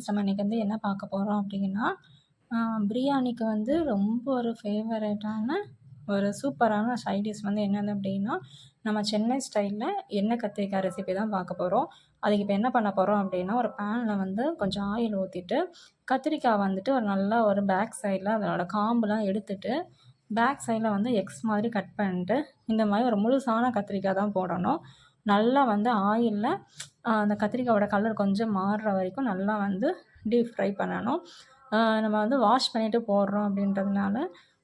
Friends நம்ம இன்றைக்கி வந்து என்ன பார்க்க போகிறோம் அப்படின்னா பிரியாணிக்கு வந்து ரொம்ப ஒரு ஃபேவரட்டான ஒரு சூப்பரான சைட் வந்து என்னது அப்படின்னா நம்ம சென்னை ஸ்டைலில் எண்ணெய் கத்திரிக்காய் ரெசிபி தான் பார்க்க போகிறோம் அதுக்கு இப்போ என்ன பண்ண போகிறோம் அப்படின்னா ஒரு பேனில் வந்து கொஞ்சம் ஆயில் ஊற்றிட்டு கத்திரிக்காய் வந்துட்டு ஒரு நல்லா ஒரு பேக் சைடில் அதனோட காம்புலாம் எடுத்துட்டு பேக் சைடில் வந்து எக்ஸ் மாதிரி கட் பண்ணிட்டு இந்த மாதிரி ஒரு முழுசான கத்திரிக்காய் தான் போடணும். நல்லா வந்து ஆயிலில் அந்த கத்திரிக்காயோட கலர் கொஞ்சம் மாறுற வரைக்கும் நல்லா வந்து டீப் ஃப்ரை பண்ணணும். நம்ம வந்து வாஷ் பண்ணிவிட்டு போடுறோம் அப்படின்றதுனால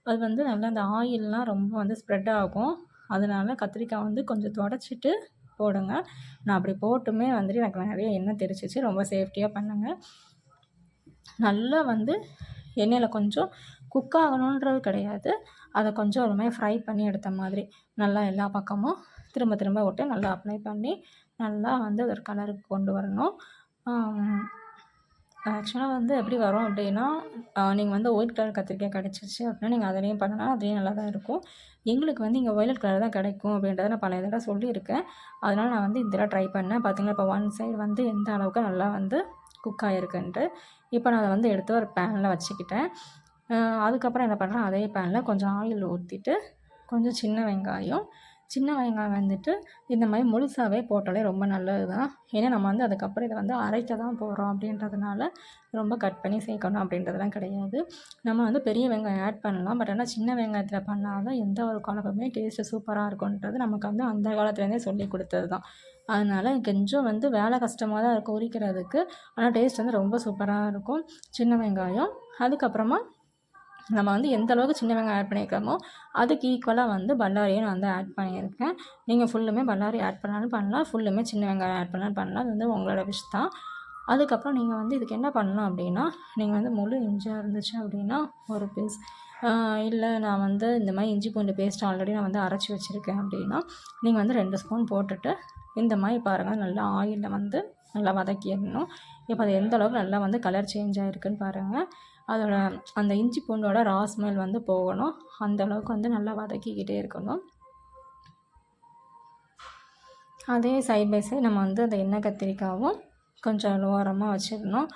அது வந்து நல்லா அந்த ஆயிலெலாம் ரொம்ப வந்து ஸ்ப்ரெட் ஆகும். அதனால கத்திரிக்காய் வந்து கொஞ்சம் தொடச்சிட்டு போடுங்க. நான் அப்படி போட்டுமே வந்துட்டு எனக்கு நிறைய எண்ணெய் தெரிச்சிச்சு ரொம்ப சேஃப்டியாக பண்ணுங்க. நல்லா வந்து எண்ணெயில் கொஞ்சம் குக் ஆகணுன்றது கிடையாது. அதை கொஞ்சம் ஒரு மாதிரி ஃப்ரை பண்ணி எடுத்த மாதிரி. நல்லா எல்லா பக்கமும் திரும்ப திரும்ப விட்டு நல்லா அப்ளை பண்ணி நல்லா வந்து ஒரு கலருக்கு கொண்டு வரணும். ஆக்சுவலாக வந்து எப்படி வரும் அப்படின்னா நீங்கள் வந்து ஒயிட் கலர் கத்திரிக்காய் கிடச்சிச்சு அப்படின்னா நீங்கள் அதுலேயும் பண்ணலாம் அதுலேயும் நல்லா தான் இருக்கும். எங்களுக்கு வந்து இங்கே ஒயிலட் கலர் தான் கிடைக்கும் அப்படின்றத நான் பழைய தடவை சொல்லியிருக்கேன். அதனால் நான் வந்து இதெல்லாம் ட்ரை பண்ணேன். பார்த்தீங்கன்னா இப்போ ஒன் சைடு வந்து எந்த அளவுக்கு நல்லா வந்து குக் ஆகிருக்குன்ட்டு இப்போ நான் அதை வந்து எடுத்து ஒரு பேனில் வச்சுக்கிட்டேன். அதுக்கப்புறம் என்ன பண்ணுறேன் அதே பேனில் கொஞ்சம் ஆயில் ஊற்றிட்டு கொஞ்சம் சின்ன வெங்காயம் சின்ன வெங்காயம் வந்துட்டு இந்த மாதிரி முழுசாகவே போட்டாலே ரொம்ப நல்லது தான் ஏன்னா நம்ம வந்து அதுக்கப்புறம் இதை வந்து அரைக்க தான் போகிறோம் அப்படின்றதுனால ரொம்ப கட் பண்ணி சேர்க்கணும் அப்படின்றதுலாம் கிடையாது. நம்ம வந்து பெரிய வெங்காயம் ஆட் பண்ணலாம். பட் ஆனால் சின்ன வெங்காயத்தில் பண்ணால் தான் எந்த ஒரு குழம்புமே டேஸ்ட்டு சூப்பராக இருக்கும்ன்றது நமக்கு வந்து அந்த காலத்துலேருந்தே சொல்லி கொடுத்தது தான் அதனால் கொஞ்சம் வந்து வேலை கஷ்டமாக தான் இருக்கும் உரிக்கிறதுக்கு. ஆனால் டேஸ்ட் வந்து ரொம்ப சூப்பராக இருக்கும். சின்ன வெங்காயம் அதுக்கப்புறமா நம்ம வந்து எந்த அளவுக்கு சின்ன வெங்காயம் ஆட் பண்ணியிருக்கோமோ அதுக்கு ஈக்குவலாக வந்து பல்லாரியும் நான் வந்து ஆட் பண்ணியிருக்கேன். நீங்கள் ஃபுல்லுமே பல்லாரி ஆட் பண்ணாலும் பண்ணலாம் ஃபுல்லுமே சின்ன வெங்காயம் ஆட் பண்ணாலும் பண்ணலாம். அது வந்து உங்களோட விஷ் தான். அதுக்கப்புறம் நீங்கள் வந்து இதுக்கு என்ன பண்ணலாம் அப்படின்னா நீங்கள் வந்து முழு இஞ்சியாக இருந்துச்சு அப்படின்னா ஒரு பீஸ் இல்லை நான் வந்து இந்த மாதிரி இஞ்சி பூண்டு பேஸ்ட் ஆல்ரெடி நான் வந்து அரைச்சி வச்சுருக்கேன் அப்படின்னா நீங்கள் வந்து ரெண்டு ஸ்பூன் போட்டுட்டு இந்த மாதிரி பாருங்கள் நல்லா ஆயிலில் வந்து நல்லா வதக்கிடணும். இப்போ அது எந்த அளவுக்கு நல்லா வந்து கலர் சேஞ்ச் ஆகிருக்குன்னு பாருங்கள் அதோட அந்த இஞ்சி பூண்டோட ரா ஸ்மெல் வந்து போகணும். அந்த அளவுக்கு வந்து நல்லா வதக்கிக்கிட்டே இருக்கணும். அதே சைட் பை சைட் நம்ம வந்து அந்த எண்ணெய் கத்திரிக்காவும் கொஞ்சம் லோரமாக வச்சிடணும்.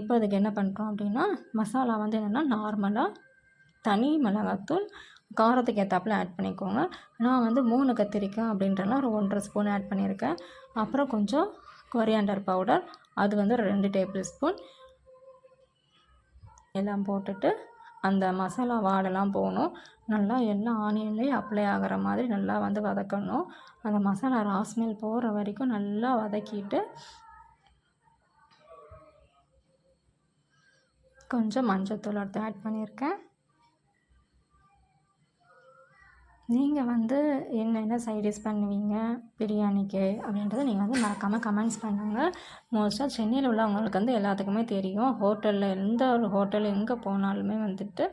இப்போ அதுக்கு என்ன பண்ணுறோம் அப்படின்னா மசாலா வந்து என்னென்னா நார்மலாக தனி மிளகாத்தூள் காரத்துக்கு ஏற்றாப்புல ஆட் பண்ணிக்கோங்க. நான் வந்து மூணு கத்திரிக்காய் அப்படின்றலாம் ஒரு ஒன்றரை ஸ்பூன் ஆட் பண்ணியிருக்கேன். அப்புறம் கொஞ்சம் கொரியாண்டர் பவுடர் அது வந்து ரெண்டு டேபிள் ஸ்பூன் எல்லாம் போட்டுட்டு அந்த மசாலா வாடெல்லாம் போகணும். நல்லா எல்லா ஆனியன்லேயும் அப்ளை ஆகிற மாதிரி நல்லா வந்து வதக்கணும். அந்த மசாலா ராஸ்மெல் போகிற வரைக்கும் நல்லா வதக்கிட்டு கொஞ்சம் மஞ்சள் தூள் எடுத்து ஆட் பண்ணியிருக்கேன். நீங்கள் வந்து என்னென்ன சைடிஸ் பண்ணுவீங்க? பிரியாணிக்கு அப்படின்றத நீங்கள் வந்து மறக்காமல் கமெண்ட்ஸ் பண்ணுங்கள் மோஸ்ட்டாக சென்னையில் உள்ளவங்களுக்கு வந்து எல்லாத்துக்குமே தெரியும். ஹோட்டலில் எந்த ஒரு ஹோட்டல் எங்கே போனாலுமே வந்துட்டு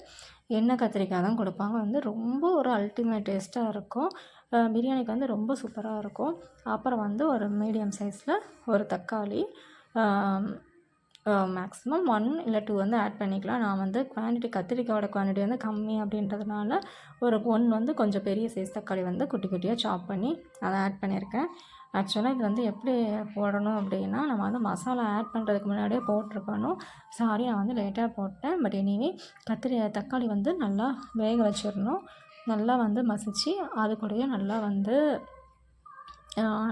எண்ணெய் கத்திரிக்காய் தான் கொடுப்பாங்க. வந்து ரொம்ப ஒரு அல்டிமேட் டேஸ்ட்டாக இருக்கும். பிரியாணிக்கு வந்து ரொம்ப சூப்பராக இருக்கும். அப்புறம் வந்து ஒரு மீடியம் சைஸில் ஒரு தக்காளி. மேக்ஸிமம் ஒன் இல்லை டூ வந்து ஆட் பண்ணிக்கலாம். நான் வந்து குவான்டிட்டி கத்திரிக்காயோட குவான்டிட்டி வந்து கம்மி அப்படின்றதுனால ஒரு ஒன் வந்து கொஞ்சம் பெரிய சைஸ் தக்காளி வந்து குட்டி குட்டியாக சாப் பண்ணி அதை ஆட் பண்ணியிருக்கேன். ஆக்சுவலாக இது வந்து எப்படி போடணும் அப்படின்னா நம்ம வந்து மசாலா ஆட் பண்ணுறதுக்கு முன்னாடியே போட்டிருக்கணும். சாரி நான் வந்து லேட்டாக போட்டேன். பட் எனிவே கத்திரி தக்காளி வந்து நல்லா வேக வச்சிடணும். நல்லா வந்து மசிச்சு அது கூடயே நல்லா வந்து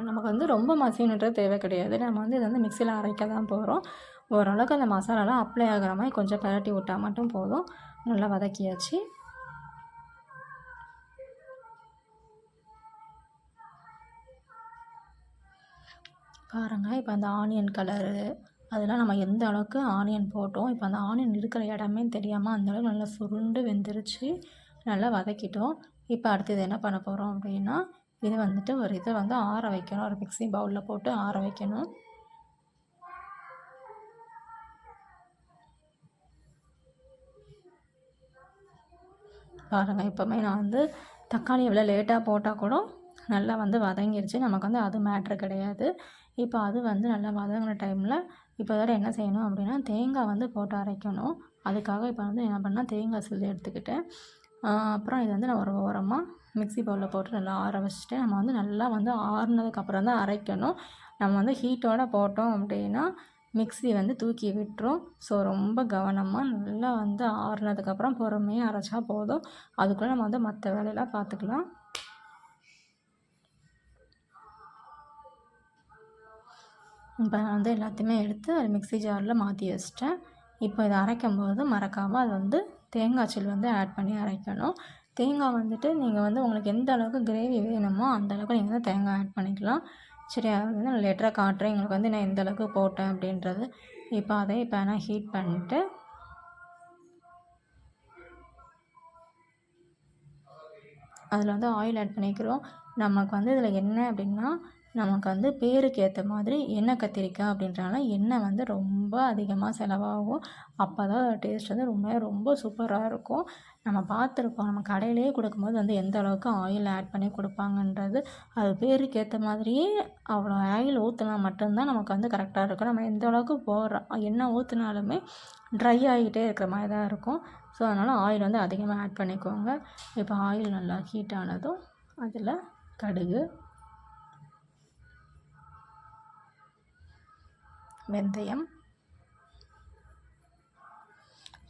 நமக்கு வந்து ரொம்ப மசியணுன்றது தேவை கிடையாது. நம்ம வந்து இதை வந்து மிக்சியில் அரைக்க தான் போகிறோம் ஓரளவுக்கு அந்த மசாலாலாம் அப்ளை ஆகிற மாதிரி கொஞ்சம் பரட்டி விட்டால் மட்டும் போதும். நல்லா வதக்கியாச்சு. பாருங்கள் இப்போ அந்த ஆனியன் கலரு அதெல்லாம் நம்ம எந்த அளவுக்கு ஆனியன் போட்டோம் இப்போ அந்த ஆனியன் இருக்கிற இடமே தெரியாமல் அந்தளவுக்கு நல்லா சுருண்டு வெந்துருச்சு. நல்லா வதக்கிட்டோம். இப்போ அடுத்தது என்ன பண்ண போகிறோம் அப்படின்னா இது வந்துட்டு ஒரு இதை வந்து ஆற வைக்கணும். ஒரு மிக்ஸி பவுலில் போட்டு ஆற வைக்கணும். பாருங்கள் எப்போவுமே நான் வந்து தக்காளி எவ்வளோ லேட்டாக போட்டால் கூட நல்லா வந்து வதங்கிருச்சு. நமக்கு வந்து அது மேட்ரு கிடையாது. இப்போ அது வந்து நல்லா வதங்கின டைமில் இப்போ வேறு என்ன செய்யணும் அப்படின்னா தேங்காய் வந்து போட்டு அரைக்கணும். அதுக்காக இப்போ வந்து என்ன பண்ணால் தேங்காய் சில்லு எடுத்துக்கிட்டேன். அப்புறம் இது வந்து நான் ஒரு ஓரமாக மிக்ஸி பவுலில் போட்டு நல்லா ஆற வச்சுட்டு நம்ம வந்து நல்லா வந்து ஆறுனதுக்கப்புறம் தான் அரைக்கணும். நம்ம வந்து ஹீட்டோடு போட்டோம் அப்படின்னா மிக்ஸி வந்து தூக்கி விட்டுரும். ஸோ ரொம்ப கவனமாக நல்லா வந்து ஆறுனதுக்கப்புறம் பொறுமையாக அரைச்சா போதும். அதுக்குள்ளே நம்ம வந்து மற்ற வேலையெல்லாம் பார்த்துக்கலாம் இப்போ நான் வந்து எல்லாத்தையுமே எடுத்து அது மிக்ஸி ஜாரில் மாற்றி வச்சிட்டேன். இப்போ இதை அரைக்கும் போது மறக்காமல் அது வந்து தேங்காய் சில் வந்து ஆட் பண்ணி அரைக்கணும். தேங்காய் வந்துட்டு நீங்கள் வந்து உங்களுக்கு எந்த அளவுக்கு கிரேவி வேணுமோ அந்த அளவுக்கு நீங்கள் வந்து தேங்காய் ஆட் பண்ணிக்கலாம். சரி அது வந்து நான் லேட்டராக காட்டுறேன். எங்களுக்கு வந்து நான் எந்த அளவுக்கு போட்டேன் அப்படின்றது இப்போ அதை இப்போ நான் ஹீட் பண்ணிட்டு அதில் வந்து ஆயில் ஆட் பண்ணிக்கிறோம். நமக்கு வந்து இதில் என்ன அப்படின்னா நமக்கு வந்து பேருக்கு ஏற்ற மாதிரி எண்ணெய் கத்திரிக்காய் அப்படின்றனால எண்ணெய் வந்து ரொம்ப அதிகமாக செலவாகும். அப்போ தான் டேஸ்ட் வந்து ரொம்ப ரொம்ப சூப்பராக இருக்கும். நம்ம பார்த்துருப்போம் நம்ம கடையிலேயே கொடுக்கும்போது வந்து எந்த அளவுக்கு ஆயில் ஆட் பண்ணி கொடுப்பாங்கன்றது அது பேருக்கு ஏற்ற மாதிரியே அவ்வளோ ஆயில் ஊற்றினா மட்டும்தான் நமக்கு வந்து கரெக்டாக இருக்கும். நம்ம எந்த அளவுக்கு போடுறோம் என்ன ஊற்றினாலுமே ட்ரை ஆகிட்டே இருக்கிற மாதிரி தான் இருக்கும். ஸோ அதனால் ஆயில் வந்து அதிகமாக ஆட் பண்ணிக்கோங்க. இப்போ ஆயில் நல்லா ஹீட் ஆனதும் அதில் கடுகு வெந்தயம்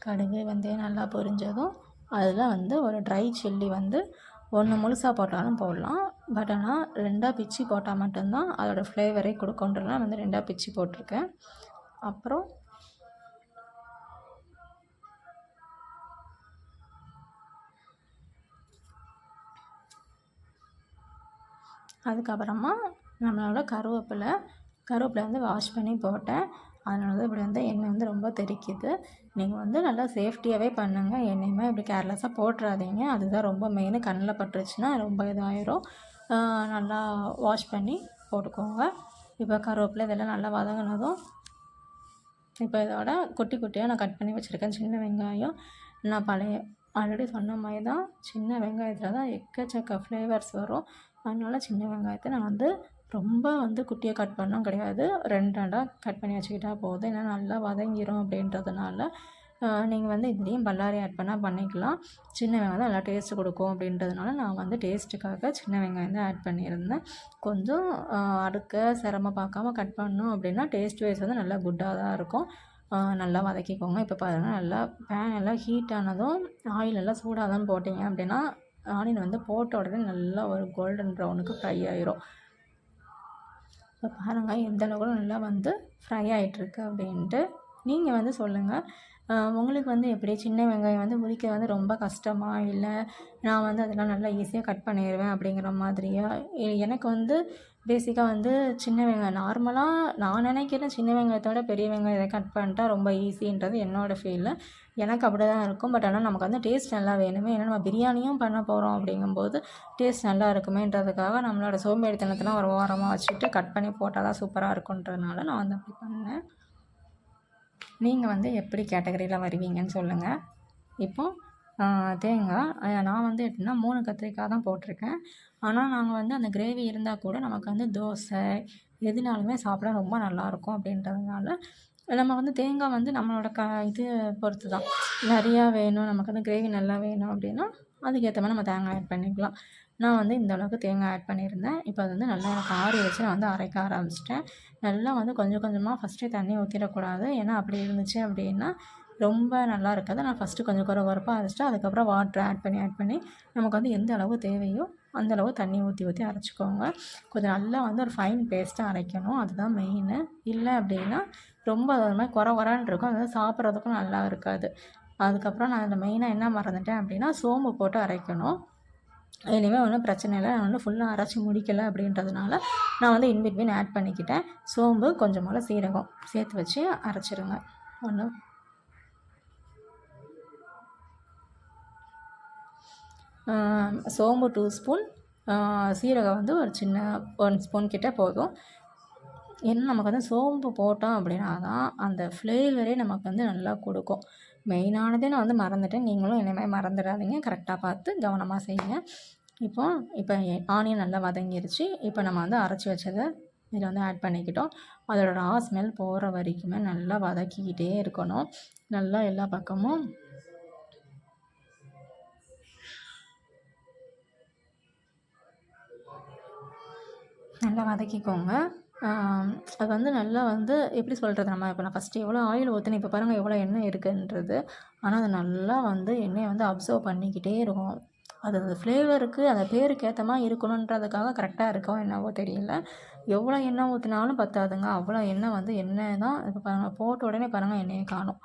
கடுகு வெந்தயம் நல்லா பொரிஞ்சதும் அதில் வந்து ஒரு ட்ரை சில்லி வந்து ஒன்று முழுசாக போட்டாலும் போடலாம். பட் ஆனால் ரெண்டாக பிச்சு போட்டால் மட்டும்தான் அதோடய ஃப்ளேவரே கொடுக்குன்றதுனால வந்து ரெண்டாக பிச்சு போட்டிருக்கேன். அப்புறம் அதுக்கப்புறமா நம்மளோட கருவேப்பிலை கருவேப்பிலை வந்து வாஷ் பண்ணி போட்டேன். அதனால தான் இப்படி வந்து எண்ணெய் வந்து ரொம்ப தெறிக்குது நீங்கள் வந்து நல்லா சேஃப்டியாகவே பண்ணுங்கள் எண்ணெயுமே இப்படி கேர்லெஸ்ஸாக போட்டுறாதீங்க. அதுதான் ரொம்ப மெயின் கண்ணில் பட்டுருச்சுன்னா ரொம்ப இதாயிரும். நல்லா வாஷ் பண்ணி போட்டுக்கோங்க. இப்போ கருவேப்பிலை இதெல்லாம் நல்லா வதங்கினதும் இப்போ இதோட குட்டி குட்டியாக நான் கட் பண்ணி வச்சுருக்கேன். சின்ன வெங்காயம். நான் பழைய ஆல்ரெடி சொன்ன மாதிரி தான் சின்ன வெங்காயத்தில் தான் எக்கச்சக்க ஃப்ளேவர்ஸ் வரும். அதனால் சின்ன வெங்காயத்தை நான் வந்து ரொம்ப வந்து குட்டியாக கட் பண்ணவும் கிடையாது. ரெண்டு ரெண்டாக கட் பண்ணி வச்சுக்கிட்டா போதும். ஏன்னா நல்லா வதங்கிடும் அப்படின்றதுனால நீங்கள் வந்து இதுலேயும் பல்லாரி ஆட் பண்ணால் பண்ணிக்கலாம். சின்ன வெங்காயம் நல்லா டேஸ்ட்டு கொடுக்கும் அப்படின்றதுனால நான் வந்து டேஸ்ட்டுக்காக சின்ன வெங்காயம் தான் ஆட் பண்ணியிருந்தேன். கொஞ்சம் அடுக்க சிரமம் பார்க்காம கட் பண்ணோம் அப்படின்னா டேஸ்ட் வைஸ் வந்து நல்லா குட்டாக தான் இருக்கும். நல்லா வதக்கிக்கோங்க. இப்போ பாருங்கள் நல்லா பேன் எல்லாம் ஹீட் ஆனதும் ஆயில் எல்லாம் சூடாக தான் போட்டிங்க அப்படின்னா ஆனியன் வந்து போட்ட உடனே நல்லா ஒரு கோல்டன் ப்ரௌனுக்கு ஃப்ரை ஆயிரும். இப்போ பாருங்கள் எந்த அளவுக்கு நல்லா வந்து ஃப்ரை ஆகிட்டுருக்கு அப்படின்ட்டு நீங்கள் வந்து சொல்லுங்கள் உங்களுக்கு வந்து எப்படி சின்ன வெங்காயம் வந்து உரிக்க வந்து ரொம்ப கஷ்டமா? இல்லை நான் வந்து அதெல்லாம் நல்லா ஈஸியாக கட் பண்ணிடுவேன் அப்படிங்கிற மாதிரியா? எனக்கு வந்து பேசிக்காக வந்து சின்ன வெங்காயம் நார்மலாக நான் நினைக்கிறேன் சின்ன வெங்காயத்தை விட பெரிய வெங்காயத்தை கட் பண்ணிட்டா ரொம்ப ஈஸின்றது என்னோடய ஃபீலு எனக்கு அப்படி தான் இருக்கும். பட் ஆனால் நமக்கு வந்து டேஸ்ட் நல்லா வேணுமே. ஏன்னா நம்ம பிரியாணியும் பண்ண போகிறோம் அப்படிங்கும்போது டேஸ்ட் நல்லா இருக்குமேன்றதுக்காக நம்மளோட சோம்பேறித்தனத்தெல்லாம் ஒரு ஓரமாக வச்சுட்டு கட் பண்ணி போட்டால் தான் சூப்பராக இருக்குன்றதுனால நான் வந்து அப்படி பண்ணேன். நீங்கள் வந்து எப்படி கேட்டகரியில் வருவீங்கன்னு சொல்லுங்கள் இப்போது தேங்காய் நான் வந்து எப்படின்னா மூணு கத்திரிக்காய் தான் போட்டிருக்கேன். ஆனால் நாங்கள் வந்து அந்த கிரேவி இருந்தால் கூட நமக்கு வந்து தோசை எதுனாலுமே சாப்பிட ரொம்ப நல்லாயிருக்கும் அப்படின்றதுனால நம்ம வந்து தேங்காய் வந்து நம்மளோட க இது பொறுத்து தான் நிறையா வேணும் நமக்கு வந்து கிரேவி நல்லா வேணும் அப்படின்னா அதுக்கேற்ற மாதிரி நம்ம தேங்காய் ஆட் பண்ணிக்கலாம். நான் வந்து இந்த அளவுக்கு தேங்காய் ஆட் பண்ணியிருந்தேன். இப்போ அது வந்து நல்லா எனக்கு ஆறி வச்சு நான் வந்து அரைக்க ஆரம்பிச்சிட்டேன். நல்லா வந்து கொஞ்சம் கொஞ்சமாக ஃபஸ்ட்டே தண்ணி ஊற்றிடக்கூடாது ஏன்னா அப்படி இருந்துச்சு அப்படின்னா ரொம்ப நல்லா இருக்காது. நான் ஃபஸ்ட்டு கொஞ்சம் குறை குறைப்பாக அரைச்சிட்டு அதுக்கப்புறம் வாட்டர் ஆட் பண்ணி ஆட் பண்ணி நமக்கு வந்து எந்த அளவு தேவையோ அந்த அளவு தண்ணி ஊற்றி ஊற்றி அரைச்சிக்கோங்க. கொஞ்சம் நல்லா வந்து ஒரு ஃபைன் பேஸ்ட்டாக அரைக்கணும். அதுதான் மெயின் இல்லை அப்படின்னா ரொம்ப அது மாதிரி குறை குறான்னு இருக்கும். அது சாப்பிட்றதுக்கும் நல்லா இருக்காது. அதுக்கப்புறம் நான் அதில் மெயினாக என்ன மறந்துட்டேன் அப்படின்னா சோம்பு போட்டு அரைக்கணும். இனிமேல் ஒன்றும் பிரச்சனை இல்லை. நான் வந்து ஃபுல்லாக அரைச்சி முடிக்கலை அப்படின்றதுனால நான் வந்து இன்பிட்வீன் ஆட் பண்ணிக்கிட்டேன். சோம்பு கொஞ்சமாக சீரகம் சேர்த்து வச்சு அரைச்சிருங்க. ஒன்று சோம்பு டூ ஸ்பூன் சீரகம் வந்து ஒரு சின்ன ஒன் ஸ்பூன் கிட்டே போதும். ஏன்னா நமக்கு வந்து சோம்பு போட்டோம் அப்படின்னா தான் அந்த ஃப்ளேவரே நமக்கு வந்து நல்லா கொடுக்கும். மெயினானதே நான் வந்து மறந்துட்டேன். நீங்களும் இனிமேல் மறந்துடாதீங்க. கரெக்டாக பார்த்து கவனமாக செய்யுங்க. இப்போ இப்போ ஆனியன் நல்லா வதங்கிருச்சு. இப்போ நம்ம வந்து அரைச்சி வச்சதை இதில் வந்து ஆட் பண்ணிக்கிட்டோம். அதோட ரா ஸ்மெல் போகிற வரைக்குமே நல்லா வதக்கிக்கிட்டே இருக்கணும். நல்லா எல்லா பக்கமும் நல்லா வதக்கிக்கோங்க. அது வந்து நல்லா வந்து எப்படி சொல்கிறது நம்ம இப்போ நான் ஃபஸ்ட்டு எவ்வளோ ஆயில் ஊற்றினேன் இப்போ பாருங்கள் எவ்வளோ எண்ணெய் இருக்குன்றது. ஆனால் அது நல்லா வந்து எண்ணெயை வந்து அப்சர்வ் பண்ணிக்கிட்டே இருக்கும். அது அந்த ஃப்ளேவருக்கு அந்த பேருக்கு ஏற்ற மாதிரி இருக்கணுன்றதுக்காக கரெக்டாக இருக்கோ என்னவோ தெரியல. எவ்வளோ எண்ணெய் ஊற்றினாலும் பத்தாதுங்க. அவ்வளோ எண்ணெய் வந்து எண்ணெய் தான் இப்போ பாருங்கள் போட்ட உடனே பாருங்கள் எண்ணெயை காணும்.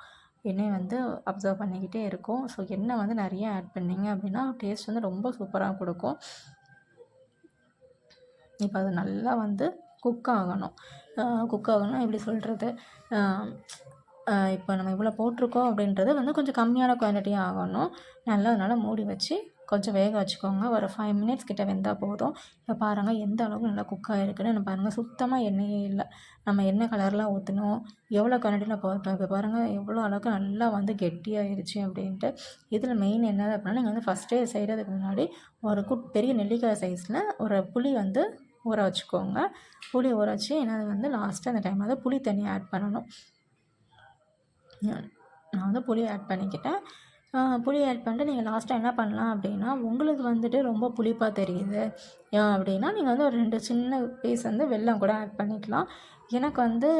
எண்ணெய் வந்து அப்சர்வ் பண்ணிக்கிட்டே இருக்கும். ஸோ எண்ணெய் வந்து நிறைய ஆட் பண்ணிங்க அப்படின்னா டேஸ்ட் வந்து ரொம்ப சூப்பராக கொடுக்கும். இப்போ அது நல்லா வந்து குக் ஆகணும் குக் ஆகணும் எப்படி சொல்கிறது இப்போ நம்ம இவ்வளோ போட்டிருக்கோம் அப்படின்றது வந்து கொஞ்சம் கம்மியான குவான்டிட்டியாக ஆகணும். நல்லா அதனால் மூடி வச்சு கொஞ்சம் வேக வச்சுக்கோங்க. ஒரு ஃபைவ் மினிட்ஸ் கிட்டே வெந்தால் போதும். இப்போ பாருங்கள் எந்த அளவுக்கு நல்லா குக் ஆகிருக்குன்னு பாருங்கள் சுத்தமாக எண்ணெயே இல்லை. நம்ம என்ன கலர்லாம் ஊற்றணும் எவ்வளோ குவான்டிட்டியில் போட்டோம் இப்போ பாருங்கள் எவ்வளோ அளவுக்கு நல்லா வந்து கெட்டியாகிடுச்சு அப்படின்ட்டு. இதில் மெயின் என்ன அப்படின்னா நீங்கள் வந்து ஃபஸ்ட்டே செய்கிறதுக்கு முன்னாடி ஒரு குட் பெரிய நெல்லிக்காய் சைஸில் ஒரு புளி வந்து ஊற வச்சுக்கோங்க. புளி ஊற வச்சு என்னது வந்து லாஸ்ட்டு அந்த டைமில் வந்து புளி தண்ணி ஆட் பண்ணணும். நான் வந்து புளி ஆட் பண்ணிக்கிட்டேன். புளி ஆட் பண்ணிட்டு நீங்கள் லாஸ்ட்டாக என்ன பண்ணலாம் அப்படின்னா உங்களுக்கு வந்துட்டு ரொம்ப புளிப்பாக தெரியுது. அப்படின்னா நீங்கள் வந்து ஒரு ரெண்டு சின்ன பீஸ் வந்து வெல்லம் கூட ஆட் பண்ணிக்கலாம். எனக்கு வந்து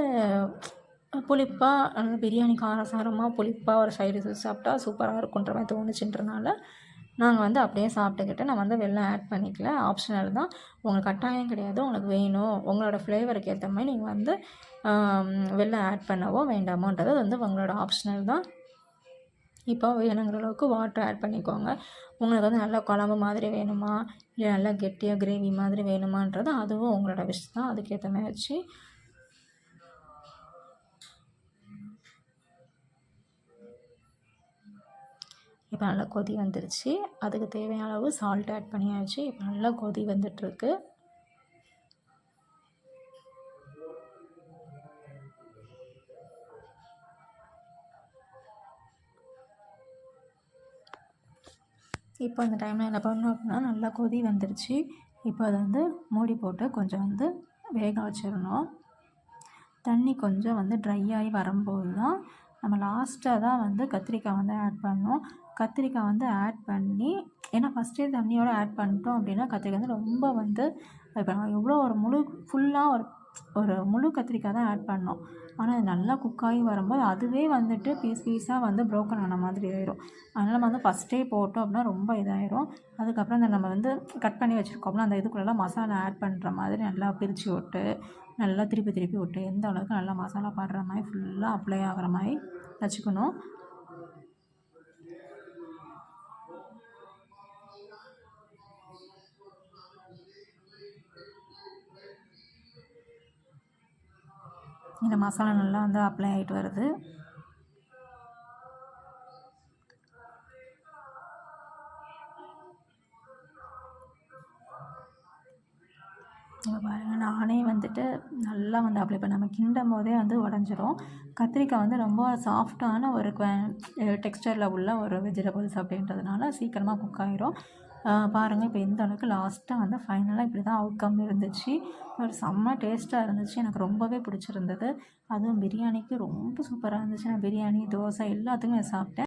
புளிப்பாக பிரியாணி காரசாரமாக புளிப்பாக ஒரு சைடு சாப்பிட்டா சூப்பராக இருக்குன்ற மாதிரி தோணுச்சுன்றனால நாங்கள் வந்து அப்படியே சாப்பிட்டுக்கிட்டு நான் வந்து வெள்ளம் ஆட் பண்ணிக்கல. ஆப்ஷனல் தான். உங்களுக்கு கட்டாயம் கிடையாது. உங்களுக்கு வேணும். உங்களோட ஃப்ளேவருக்கு ஏற்ற மாதிரி நீங்கள் வந்து வெள்ளம் ஆட் பண்ணவோ வேண்டாமோன்றது வந்து உங்களோட ஆப்ஷனல் தான். இப்போ வேணுங்கிற அளவுக்கு வாட்டர் ஆட் பண்ணிக்கோங்க. உங்களுக்கு வந்து நல்லா குழம்பு மாதிரி வேணுமா? இல்லை நல்லா கெட்டியாக கிரேவி மாதிரி வேணுமான்றது அதுவும் உங்களோட விஷ் தான். அதுக்கேற்ற மாதிரி வச்சு இப்போ நல்லா கொதி வந்துருச்சு. அதுக்கு தேவையான அளவு சால்ட் ஆட் பண்ணியாச்சு. இப்போ நல்லா கொதி வந்துட்டுருக்கு. இப்போ அந்த டைமில் என்ன பண்ணணும் அப்படின்னா நல்லா கொதி வந்துருச்சு. இப்போ அதை வந்து மூடி போட்டு கொஞ்சம் வந்து வேக வச்சிடணும். தண்ணி கொஞ்சம் வந்து ட்ரை ஆகி வரும்போது தான் நம்ம லாஸ்ட்டாக தான் வந்து கத்திரிக்காய் வந்து ஆட் பண்ணணும் கத்திரிக்காய் வந்து ஆட் பண்ணி ஏன்னா ஃபஸ்ட்டே தண்ணியோடு ஆட் பண்ணிட்டோம் அப்படின்னா கத்திரிக்காய் வந்து ரொம்ப வந்து இப்போ நான் எவ்வளோ ஒரு முழு ஃபுல்லாக ஒரு ஒரு முழு கத்திரிக்காய் தான் ஆட் பண்ணோம். ஆனால் அது நல்லா குக் ஆகி வரும்போது அதுவே வந்துட்டு பீஸ் பீஸாக வந்து ப்ரோக்கன் ஆன மாதிரி ஆயிரும். அதனால் நம்ம வந்து ஃபஸ்ட்டே போட்டோம் அப்படின்னா ரொம்ப இதாயிரும். அதுக்கப்புறம் அந்த நம்ம வந்து கட் பண்ணி வச்சுருக்கோம்னா அந்த இதுக்குள்ளெல்லாம் மசாலா ஆட் பண்ணுற மாதிரி நல்லா பிரித்து விட்டு நல்லா திருப்பி திருப்பி விட்டு எந்த அளவுக்கு நல்லா மசாலா பாடுற மாதிரி ஃபுல்லாக அப்ளை ஆகிற மாதிரி வச்சுக்கணும். இந்த மசாலா நல்லா வந்து அப்ளை ஆகிட்டு வருது. இப்போ பாருங்கள் நானே வந்துட்டு நல்லா வந்து அப்ளை பண்ண நம்ம கிண்டும் போதே வந்து உடஞ்சிரும். கத்திரிக்காய் வந்து ரொம்ப சாஃப்டான ஒரு டெக்ஸ்டரில் உள்ள ஒரு வெஜிடபிள்ஸ் அப்படின்றதுனால சீக்கிரமாக குக் ஆகிரும் பாருங்கள் இப்போ எந்த அளவுக்கு லாஸ்ட்டாக வந்து ஃபைனலாக இப்படி தான் அவுட்கம் இருந்துச்சு. ஒரு செம்ம டேஸ்ட்டாக இருந்துச்சு. எனக்கு ரொம்பவே பிடிச்சிருந்தது. அதுவும் பிரியாணிக்கு ரொம்ப சூப்பராக இருந்துச்சு. நான் பிரியாணி தோசை எல்லாத்துக்குமே சாப்பிட்டேன்.